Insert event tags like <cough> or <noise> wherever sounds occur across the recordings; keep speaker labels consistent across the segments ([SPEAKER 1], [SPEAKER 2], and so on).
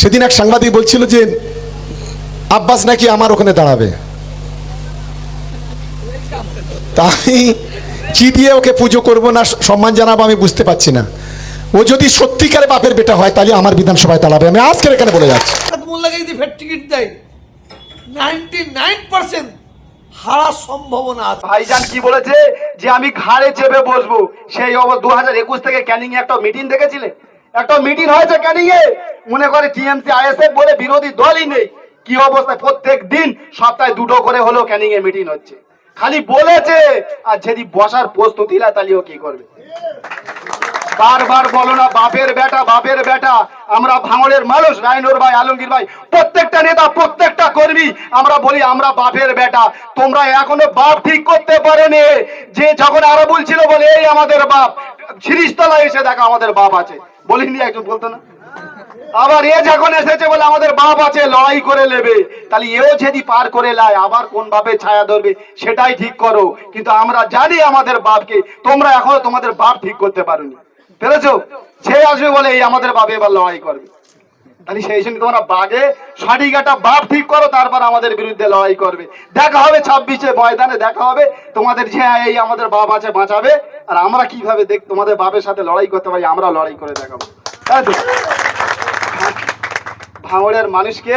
[SPEAKER 1] সেদিন এক সাংবাদিক বলছিল যে আব্বাস নাকি আমার ওখানে দাঁড়াবে। তাই কি দিয়ে ওকে পুজো করব না সম্মান জানাব আমি বুঝতে পারছি না। ও যদি সত্যিকারে বাপের বেটা হয় তাহলে আমার বিধানসভায় দাঁড়াবে। আমি আজকের এখানে বলে যাচ্ছি।
[SPEAKER 2] মোল্লাকে যদি ফের টিকিট দেয় নাইনটি নাইন পার্সেন্ট হারার সম্ভাবনা আছে।
[SPEAKER 3] ভাইজান কি বলেছে? যে আমি ঘাড়ে চেপে বসবো। সেই অবস্থা দু হাজার একুশ থেকে ক্যানিং একটা মিটিং দেখেছিলে? একটা মিটিং হয়েছে ক্যানিং এ মনে করে টিএমসি, আইএসএফ বলে বিরোধী দলই নেই। কি অবস্থায় প্রত্যেক দিন সপ্তাহে দুটো করে হলেও ক্যানিং এ মিটিং হচ্ছে? খালি বলেছে, আর যদি বসার প্রস্তুতি না তাহলে ও কি করবে? বারবার বলো না, বাপের বেটা বাপের বেটা, আমরা ভাঙড়ের মানুষ, রায়নুর ভাই, আলমগীর ভাই, প্রত্যেকটা নেতা, প্রত্যেকটা কর্মী, আমরা বলি, আমরা বাপের বেটা। তোমরা এখনও বাপ ঠিক করতে পারেনি। যে যখন আরও বলছিল বলে, এই আমাদের বাপ। ছিরিশতলা এসে দেখো, আমাদের বাপ আছে। বলিনি একজন বলতো না? আবার এ যখন এসেছে বলে আমাদের বাপ আছে, লড়াই করে নেবে। তাহলে এও যদি পার করে লায় আবার কোন বাপে ছায়া ধরবে, সেটাই ঠিক করো। কিন্তু আমরা জানি আমাদের বাপকে, তোমরা এখনও তোমাদের বাপ ঠিক করতে পারোনি। পেরেছ? সে আসবে বলে, এই আমাদের বাপে এবার লড়াই করবে। তাহলে সেই জন্য তোমরা বাগে সঠিক একটা বাপ ঠিক করো, তারপর আমাদের বিরুদ্ধে লড়াই করবে। দেখা হবে ছাব্বিশে ময়দানে, দেখা হবে তোমাদের যে এই আমাদের বাপ আছে বাঁচাবে, আর আমরা কীভাবে দেখ, তোমাদের বাপের সাথে লড়াই করতে পারি আমরা লড়াই করে দেখাবো। তো? ভাঙড়ের মানুষকে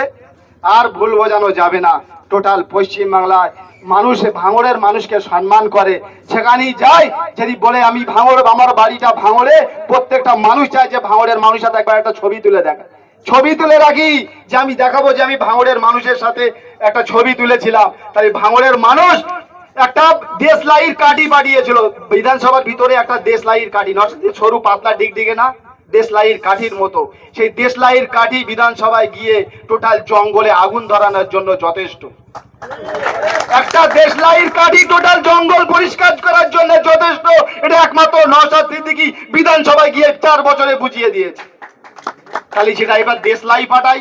[SPEAKER 3] আর ভুল বোঝানো যাবে না। টোটাল পশ্চিম বাংলায় মানুষ, ভাঙড়ের মানুষকে সম্মান করে। সেখানেই যায় যদি বলে আমি ভাঙড়, আমার বাড়িটা ভাঙড়ে, প্রত্যেকটা মানুষ চায় যে ভাঙড়ের মানুষের একবার একটা ছবি তুলে দেখা। ছবি তুলে রাখি যে আমি দেখাবো যে আমি ভাঙড়ের মানুষের সাথে একটা ছবি তুলেছিলাম। তাই ভাঙড়ের মানুষ একটা দেশলাইয়ের কাঠি পাঠিয়েছিল। বিধানসভার ভিতরে একটা দেশলাইয়ের কাঠি, নট সরু পাতলা ডিগ ডিগে না, দেশলাইয়ের কাঠির মতো। সেই দেশলাইয়ের কাঠি বিধানসভায় গিয়ে টোটাল জঙ্গলে আগুন ধরানোর জন্য যথেষ্ট। একটা দেশ দেশলাইয়ের কাঠি টোটাল জঙ্গল পরিষ্কার করার জন্য যথেষ্ট। এটা একমাত্র নওশাদ সিদ্দিকী বিধানসভায় গিয়ে চার বছরে বুঝিয়ে দিয়েছে। খালি সেটা এবার দেশলাই পাঠাই।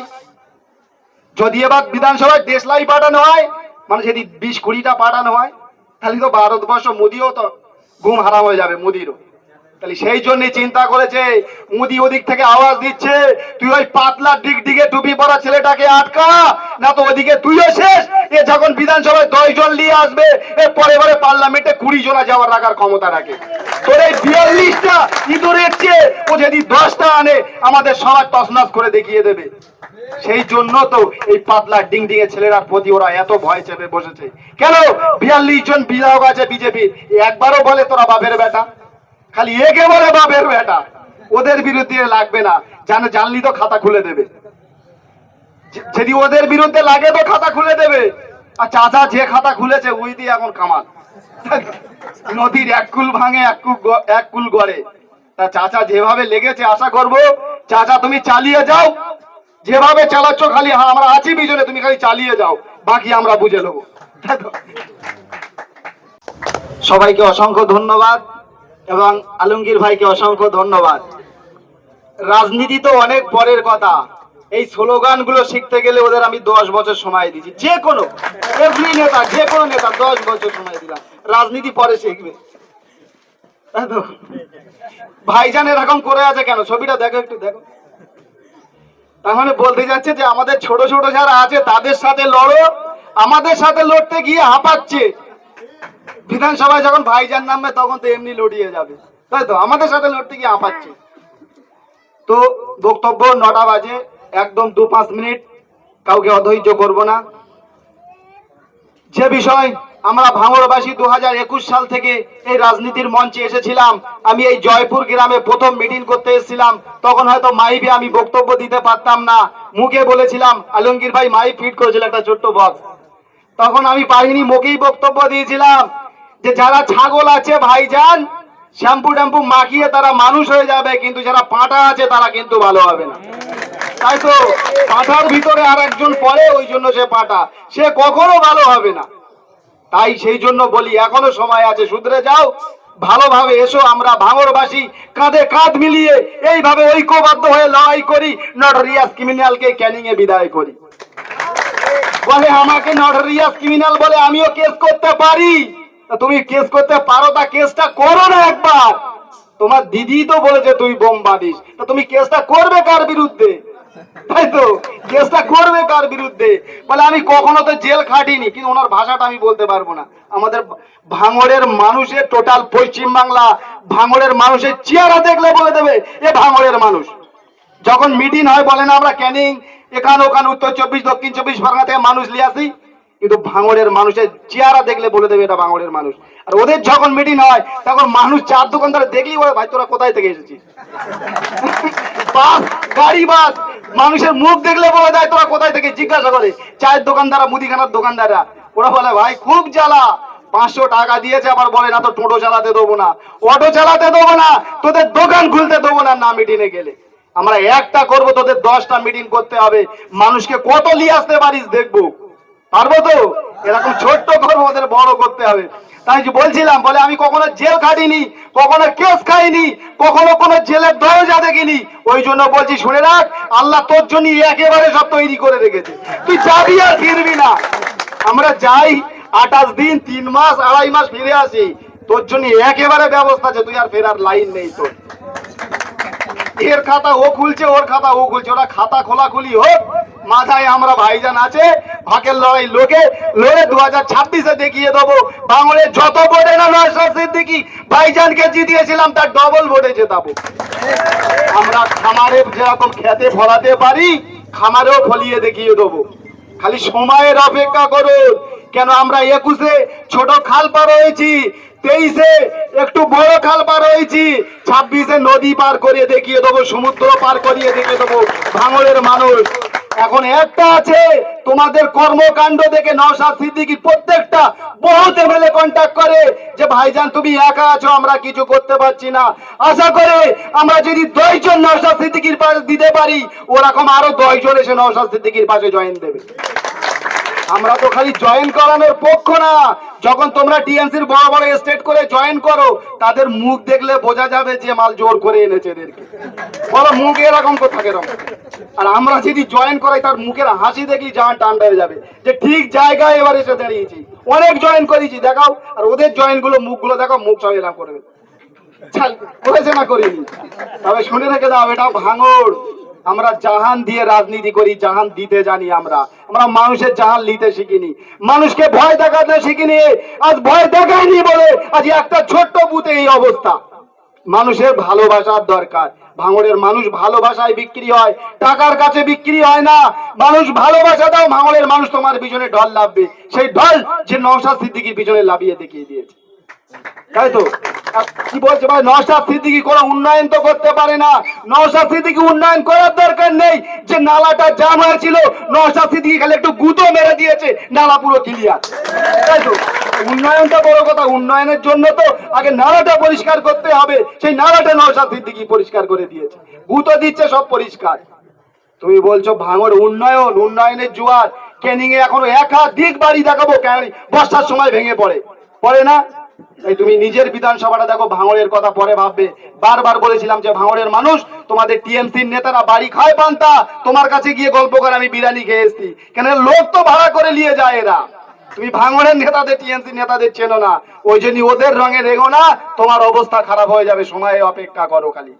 [SPEAKER 3] যদি এবার বিধানসভায় দেশলাই পাঠানো হয় মানে যদি বিশ কুড়িটা পাঠানো হয়, তাহলে তো ভারতবর্ষ মোদিও তো ঘুম হারাম হয়ে যাবে, মোদিরও। তাহলে সেই জন্য চিন্তা করেছে, মোদি ওদিক থেকে আওয়াজ দিচ্ছে, তুই ওই পাতলা ডিগ ডিগে টুপি পরা ছেলেটাকে আটকা, না তো ওদিকে তুইও শেষ। এ যখন বিধানসভায় দশ জন নিয়ে আসবে, এ পরে পরে পার্লামেন্টে কুড়ি জনা যাওয়ার রাখার ক্ষমতা রাখে তোর এই বিয়াল্লিশটা ইঁদুরের চেয়ে ও যদি দশটা আনে, আমাদের সবার তসনাস করে দেখিয়ে দেবে। সেই জন্য তো এই পাতলা ডিং ডিঙে ছেলেরা প্রতি ওরা এত ভয় চেপে বসেছে। কেন? বিয়াল্লিশ জন বিধায়ক আছে বিজেপি একবারও বলে তোরা বাপের বেটা। খালি একে বলে বাপের বেটা ওদের বিরুদ্ধে লাগবে না। জানো জানলি তো খাতা খুলে দেবে। যদি ওদের বিরুদ্ধে লাগে তো খাতা খুলে দেবে। আর চাচা যে খাতা খুলেছে ওই দিয়ে এখন কামান নদীর এক কুল ভাঙে, এক কুল এক কুল গড়ে। তা চাচা যেভাবে লেগেছে, আশা করব, চাচা তুমি চালিয়ে যাও। যেভাবে চালাচ্ছ, খালি হ্যাঁ আমরা আছি বিজনে তুমি খালি চালিয়ে যাও। বাকি আমরা বুঝে নেব। সবাইকে অসংখ্য ধন্যবাদ। এবং আলমগীর ভাইকে অসংখ্য ধন্যবাদ। রাজনীতি তো অনেক পরের কথা। এই স্লোগানগুলো শিখতে গেলে ওদের আমি দশ বছর সময় দিচ্ছি যে কোনো এভরি নেতা, যে কোনো নেতা দশ বছর সময় দিলাম রাজনীতি পরে শিখবে। তো? ভাইজান এরকম করে আছে কেন? ছবিটা দেখো একটু, দেখো। মানে বলতে যাচ্ছে যে আমাদের ছোট ছোট যারা আছে, তাদের সাথে লড়ো। আমাদের সাথে লড়তে গিয়ে হাঁপাচ্ছে। বিধানসভায় যখন ভাইজান নামবে, তখন তো এমনি লড়িয়ে যাবে। তাই তো? আমাদের সাথে লড়তে গিয়ে হাঁপাচ্ছে তো বক্তব্য নটা বাজে, একদম দু পাঁচ মিনিট, কাউকে অধৈর্য করব না। যে বিষয় আমরা ভাঙড়বাসী দু হাজার একুশ সাল থেকে এই রাজনীতির মঞ্চে এসেছিলাম, আমি এই জয়পুর গ্রামে প্রথম মিটিং করতে এসেছিলাম, তখন হয়তো মাইবে আমি বক্তব্য দিতে পারতাম না। মুখে বলেছিলাম, আলমগীর ভাই মাইক ফিট করেছিল একটা ছোট্ট বক্স তখন আমি পারিনি মুখেই বক্তব্য দিয়েছিলাম যে যারা ছাগল আছে ভাইজান, শ্যাম্পু ট্যাম্পু মাখিয়ে তারা মানুষ হয়ে যাবে, কিন্তু যারা পাঁটা আছে তারা কিন্তু ভালো হবে না। তাই তো পাঁঠার ভিতরে আর একজন পড়ে, ওই জন্য সে পাঁঠা সে কখনো ভালো হবে না। তাই সেই জন্য বলি, এখনও সময় আছে, শুধরে যাও, ভালোভাবে এসো, আমরা ভাঙরবাসী কাঁধে কাঁধ মিলিয়ে এইভাবে ঐক্যবদ্ধ হয়ে লড়াই করি নট নটরিয়াস ক্রিমিনালকে ক্যানিং এ বিদায় করি। বলে আমাকে নটরিয়াস ক্রিমিনাল বলে আমিও কেস করতে পারি। তুমি কেস করতে পারো তা কেসটা করো না একবার। তোমার দিদি তো বলেছে তুই বোম বাঁধিস। তা তুমি কেসটা করবে কার বিরুদ্ধে? তাই তো? কেসটা করবে কার বিরুদ্ধে? বলে আমি কখনো তো জেল খাটিনি, কিন্তু ওনার ভাষাটা আমি বলতে পারব না। আমাদের ভাঙড়ের মানুষের টোটাল পশ্চিম বাংলা ভাঙড়ের মানুষের চেহারা দেখলে বলে দেবে, এ ভাঙড়ের মানুষ। যখন মিটিং হয়, বলে না, আমরা ক্যানিং, এখান ওখান, উত্তর চব্বিশ, দক্ষিণ চব্বিশ পরগনা থেকে মানুষ নিয়ে আসি। কিন্তু ভাঙড়ের মানুষের চেহারা দেখলে বলে দেবে এটা ভাঙড়ের মানুষ। আর ওদের যখন মিটিং হয়, তখন মানুষ চার দোকানদার দেখলেই বলে, ভাই, তোরা কোথায় থেকে এসেছিস? <laughs> বাস, গাড়ি, বাস। মানুষের মুখ দেখলে বলে দেয়, তোরা কোথায় থেকে? জিজ্ঞাসা করে। চায়ের দোকানদাররা, মুদিখানার দোকানদাররা, ওরা বলে, ভাই, খুব জ্বালা। পাঁচশো টাকা দিয়েছে, আবার বলে না, তো টোটো চালাতে দেবো না। অটো চালাতে দেবো না, তোদের দোকান খুলতে দেবো না না মিটিংয়ে গেলে। আমরা একটা করব, তোদের দশটা মিটিং করতে হবে। মানুষকে কত নিয়ে আসতে পারিস দেখব। পারব তো? এরকম ছোট্ট করব, ওদের বড় করতে হবে। তাই বলছিলাম, বলে আমি কখনো জেল খাটিনি, কখনো কেস খাইনি, কখনো কোনো জেলের দরজা দেখিনি। ওই জন্য বলছি, শুনে রাখ, আল্লাহ তোর জন্য একেবারে সব তৈরি করে রেখেছে। তুই যাবি আর ফিরবি না। আমরা যাই, আঠাশ দিন, তিন মাস, আড়াই মাস ফিরে আসি। তোর জন্য একেবারে ব্যবস্থা আছে, তুই আর ফেরার লাইন নেই তোর। এর খাতা ও খুলছে, ওর খাতা ও খুলছে। ওরা খাতা খোলা খুলি হোক, মাথায় আমরা ভাইজান আছে ভাকের লড়াই লোকে, লড়ে দু হাজার ছাব্বিশে দেখিয়ে দেবো। বাংলায় যত ভোটে না নয়শাদ সিদ্দিকি, ভাইজানকে জিতিয়েছিলাম, তার ডবল ভোটে জেতাবো। আমরা খামারে যেরকম খেতে ফলাতে পারি, খামারেও ফলিয়ে দেখিয়ে দেবো। খালি সময়ের অপেক্ষা করুন। কেন আমরা একুশে ছোট খাল পার হয়েছি, তেইশে একটু বড় খাল পার হয়েছি। ছাব্বিশে নদী পার করিয়ে দেখিয়ে দেবো, সমুদ্র পার করিয়ে দেখিয়ে দেবো, ভাঙড়ের মানুষ। এখন একটা আছে, তোমাদের কর্মকাণ্ড দেখে নওশাদ সিদ্দিকি প্রত্যেকটা বহুত এমএলএ কন্ট্যাক্ট করে যে, ভাইজান, তুমি একা আছো, আমরা কিছু করতে পারছি না। আশা করে আমরা যদি দশজন নওশাদ সিদ্দিকির পাশে দিতে পারি, ওরকম আরও দশজন এসে নওশাদ সিদ্দিকির পাশে জয়েন দেবে। আমরা তো খালি জয়েন করানোর পক্ষ না। যখন তোমরা টিএমসির বড় বড় স্টেট করে জয়েন করো, তাদের মুখ দেখলে বোঝা যাবে যে মাল জোর করে এনেছে এদেরকে। বলো, মুখ এরকম তো থাকে আর আমরা যদি জয়েন করাই, তার মুখের হাসি দেখি, জান টান্ডা হয়ে যাবে। যে ঠিক জায়গায় এবার এসে দাঁড়িয়েছি। অনেক জয়েন করেছি, দেখাও। আর ওদের জয়েনগুলো, মুখগুলো দেখাও মুখ সব এরকম করবে। করেছে না করিনি। তবে শুনে রেখে দাও, এটা ভাঙড়। আমরা জাহান দিয়ে রাজনীতি করি, জাহান দিতে জানি আমরা। আমরা মানুষের জাহান নিতে শিখিনি। মানুষকে ভয় দেখাতে শিখিনি। আজ ভয় দেখায়নি বলে আজ একটা ছোট্ট বুথে এই অবস্থা। মানুষের ভালোবাসার দরকার। ভাঙড়ের মানুষ ভালোবাসায় বিক্রি হয়। টাকার কাছে বিক্রি হয় না। মানুষ ভালোবাসা দাও, ভাঙড়ের মানুষ তোমার পিছনে ঢল লাভবে সেই ঢল যে নওশাদ সিদ্দিকির পিছনে লাভিয়ে দেখিয়ে দিয়েছে। তাই তো? কি বলছে ভাই? নওশাদ সিদ্দিকি কোনো উন্নয়ন তো করতে পারে না। নওশাদ সিদ্দিকি উন্নয়ন করার দরকার নেই। যে নালাটা জাম হয়েছিল নওশাদ সিদ্দিকি খালি একটু গুঁতো মেরে দিয়েছে, নালা পুরো ক্লিয়ার তাই তো? উন্নয়নটা বড় কথা, উন্নয়নের জন্য তো আগে নালাটা পরিষ্কার করতে হবে। সেই নালাটা নওশাদ সিদ্দিকি পরিষ্কার করে দিয়েছে। গুঁতো দিচ্ছে, সব পরিষ্কার। তুমি বলছো ভাঙর উন্নয়ন, উন্নয়নের জোয়ার। ক্যানিং এ এখনও একাধিক বাড়ি দেখাবো, কেন বর্ষার সময় ভেঙে পড়ে। পড়ে না? এই তুমি নিজের বিধানসভাটা দেখো, ভাঙড়ের কথা পরে ভাববে। বারবার বলেছিলাম যে ভাঙড়ের মানুষ, তোমাদের টিএমসির নেতারা বাড়ি খায় পান্তা, তোমার কাছে গিয়ে গল্প করে আমি বিরিয়ানি খেয়ে এসছি। কেন লোক তো ভাড়া করে নিয়ে যায় এরা। তুমি ভাঙড়ের নেতাদের টিএমসি নেতাদের চেনো না। ওই জন্য ওদের রঙে রেগো না, তোমার অবস্থা খারাপ হয়ে যাবে, সময়ে অপেক্ষা করো খালি।